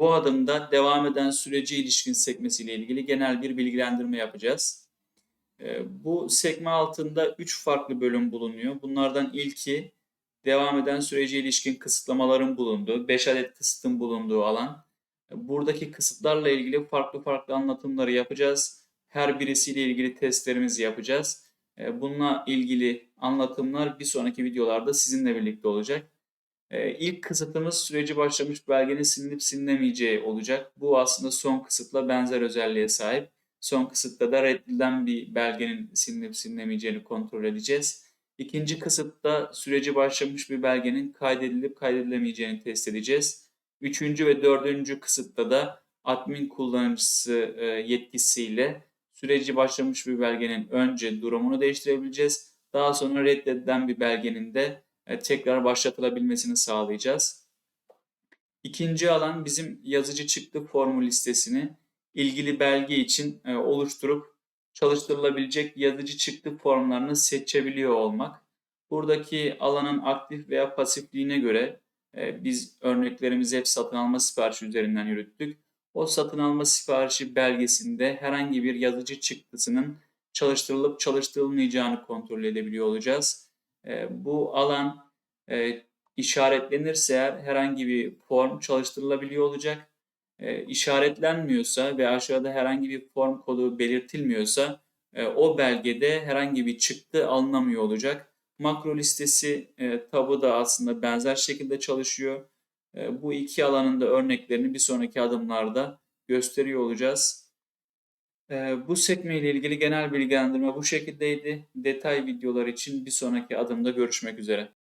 Bu adımda devam eden sürece ilişkin sekmesiyle ilgili genel bir bilgilendirme yapacağız. Ee, Bu sekme altında 3 farklı bölüm bulunuyor. Bunlardan ilki devam eden sürece ilişkin kısıtlamaların bulunduğu, 5 adet kısıtın bulunduğu alan. Buradaki kısıtlarla ilgili farklı farklı anlatımları yapacağız. Her birisiyle ilgili testlerimizi yapacağız. Ee, Bununla ilgili anlatımlar bir sonraki videolarda sizinle birlikte olacak. Ee, İlk süreci başlamış belgenin silinip silinemeyeceği olacak. Bu aslında son kısıtla benzer özelliğe sahip. Son kısıtta da reddedilen bir belgenin silinip silinemeyeceğini kontrol edeceğiz. İkinci kısıtta süreci başlamış bir belgenin kaydedilip kaydedilemeyeceğini test edeceğiz. Üçüncü ve dördüncü kısıtta da admin kullanıcısı e, yetkisiyle süreci başlamış bir belgenin önce durumunu değiştirebileceğiz. Daha sonra reddedilen bir belgenin de e, tekrar başlatılabilmesini sağlayacağız. İkinci alan bizim yazıcı çıktı formu listesini ilgili belge için e, oluşturup çalıştırılabilecek yazıcı çıktı formlarını seçebiliyor olmak. Buradaki alanın aktif veya pasifliğine göre e, biz örneklerimizi hep satın alma siparişi üzerinden yürüttük. O satın alma siparişi belgesinde herhangi bir yazıcı çıktısının çalıştırılıp çalıştırılmayacağını kontrol edebiliyor olacağız. Bu alan işaretlenirse eğer herhangi bir form çalıştırılabiliyor olacak. E, işaretlenmiyorsa ve aşağıda herhangi bir form kodu belirtilmiyorsa o belgede herhangi bir çıktı alınamıyor olacak. Makro listesi tabı da aslında benzer şekilde çalışıyor. Bu iki alanın da örneklerini bir sonraki adımlarda gösteriyor olacağız. E, bu sekme ile ilgili genel bilgilendirme bu şekildeydi. Detay videolar için bir sonraki adımda görüşmek üzere.